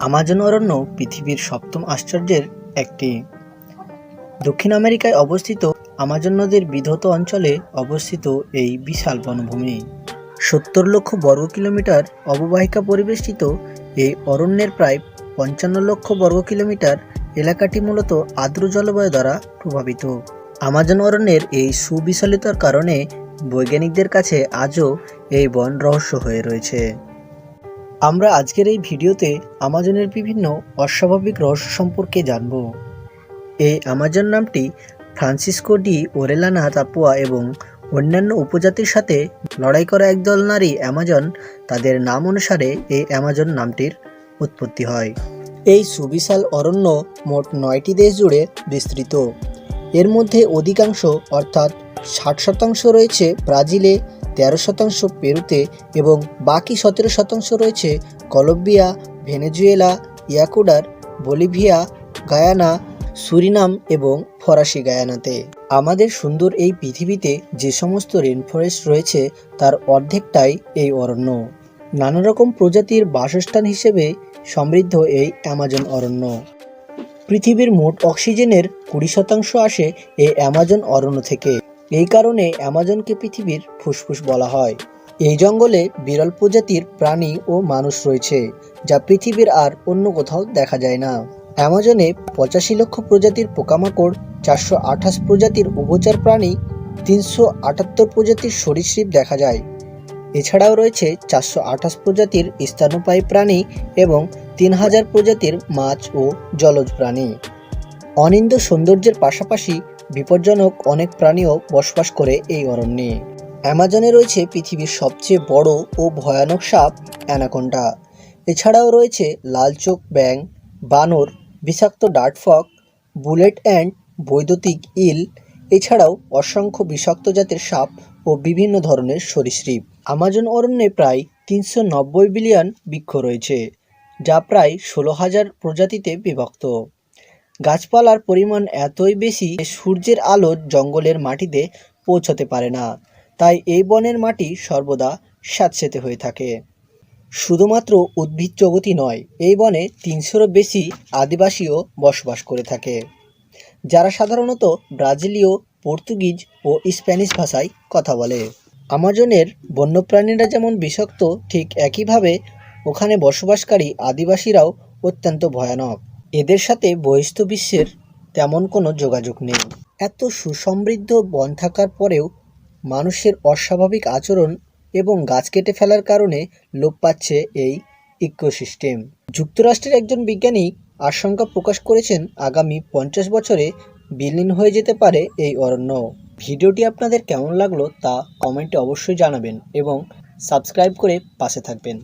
Amazon অরণ্য পৃথিবীর সপ্তম আশ্চর্যের একটি। দক্ষিণ আমেরিকায় অবস্থিত আমাজন নদীর বিধত অঞ্চলে অবস্থিত এই বিশাল বনভূমি। সত্তর লক্ষ বর্গ কিলোমিটার অববাহিকা পরিবেষ্টিত এই অরণ্যের প্রায় পঞ্চান্ন লক্ষ বর্গ কিলোমিটার এলাকাটি মূলত আর্দ্র জলবায়ু দ্বারা প্রভাবিত। আমাজন অরণ্যের এই সুবিশালিতার কারণে বৈজ্ঞানিকদের কাছে আজও এই বন রহস্য হয়ে রয়েছে। আমরা আজকের এই ভিডিওতে আমাজনের বিভিন্ন অস্বাভাবিক রহস্য সম্পর্কে জানব। এই আমাজন নামটি ফ্রান্সিসকো ডি ওরেলানা তাপুয়া এবং অন্যান্য উপজাতির সাথে লড়াই করা একদল নারী অ্যামাজন তাদের নাম অনুসারে এই অ্যামাজন নামটির উৎপত্তি হয়। এই সুবিশাল অরণ্য মোট নয়টি দেশ জুড়ে বিস্তৃত। এর মধ্যে অধিকাংশ, অর্থাৎ ষাট শতাংশ রয়েছে ব্রাজিলে, তেরো শতাংশ পেরুতে এবং বাকি সতেরো শতাংশ রয়েছে Colombia, Venezuela Ecuador Bolivia, Guyana, Suriname এবং ফরাসি গায়ানাতে। আমাদের সুন্দর এই পৃথিবীতে যে সমস্ত রেনফরেস্ট রয়েছে তার অর্ধেকটাই এই অরণ্য। নানা রকম প্রজাতির বাসস্থান হিসেবে সমৃদ্ধ এই অ্যামাজন অরণ্য। পৃথিবীর মোট অক্সিজেনের কুড়ি শতাংশ আসে এই অ্যামাজন অরণ্য থেকে। এই কারণে অ্যামাজনকে পৃথিবীর ফুসফুস বলা হয়। এই জঙ্গলে বিরল প্রজাতির প্রাণী ও মানুষ রয়েছে, যা পৃথিবীর আর অন্য কোথাও দেখা যায় না। অ্যামাজনে পঁচাশি লক্ষ প্রজাতির পোকামাকড়, চারশো আঠাশ প্রজাতির উভচর প্রাণী, তিনশো আটাত্তর প্রজাতির সরীসৃপ দেখা যায়। এছাড়াও রয়েছে চারশো আঠাশ প্রজাতির স্তন্যপায়ী প্রাণী এবং তিন হাজার প্রজাতির মাছ ও জলজ প্রাণী। অনিন্দ সৌন্দর্যের পাশাপাশি বিপজ্জনক অনেক প্রাণীও বসবাস করে এই অরণ্যে। অ্যামাজনে রয়েছে পৃথিবীর সবচেয়ে বড় ও ভয়ানক সাপ অ্যানাকোন্ডা। এছাড়াও রয়েছে লাল চোখ ব্যাং বানর, বিষাক্ত ডার্টফক বুলেট অ্যান্ড বৈদ্যুতিক ইল, এছাড়াও অসংখ্য বিষাক্ত জাতের সাপ ও বিভিন্ন ধরনের সরীসৃপ। আমাজন অরণ্যে প্রায় তিনশো নব্বই বিলিয়ন বৃক্ষ রয়েছে, যা প্রায় ষোলো হাজার প্রজাতিতে বিভক্ত। গাছপালার পরিমাণ এতই বেশি সূর্যের আলো জঙ্গলের মাটিতে পৌঁছতে পারে না। তাই এই বনের মাটি সর্বদা স্যাঁতসেতে হয়ে থাকে। শুধুমাত্র উদ্ভিদ জগতই নয়, এই বনে তিনশোরও বেশি আদিবাসীও বসবাস করে থাকে। যারা সাধারণত ব্রাজিলীয়, পর্তুগিজ ও স্প্যানিশ ভাষায় কথা বলে। আমাজনের বন্যপ্রাণীরা যেমন বিষাক্ত, ঠিক একইভাবে ওখানে বসবাসকারী আদিবাসীরাও অত্যন্ত ভয়ানক। এদের সাথে বহিস্থ বিশ্বের তেমন কোনো যোগাযোগ নেই। এত সুসমৃদ্ধ বন থাকার পরেও মানুষের অস্বাভাবিক আচরণ এবং গাছ কেটে ফেলার কারণে লোপ পাচ্ছে এই ইকোসিস্টেম। যুক্তরাষ্ট্রের একজন বিজ্ঞানী আশঙ্কা প্রকাশ করেছেন, আগামী পঞ্চাশ বছরে বিলীন হয়ে যেতে পারে এই অরণ্য। ভিডিওটি আপনাদের কেমন লাগল তা কমেন্টে অবশ্যই জানাবেন এবং সাবস্ক্রাইব করে পাশে থাকবেন।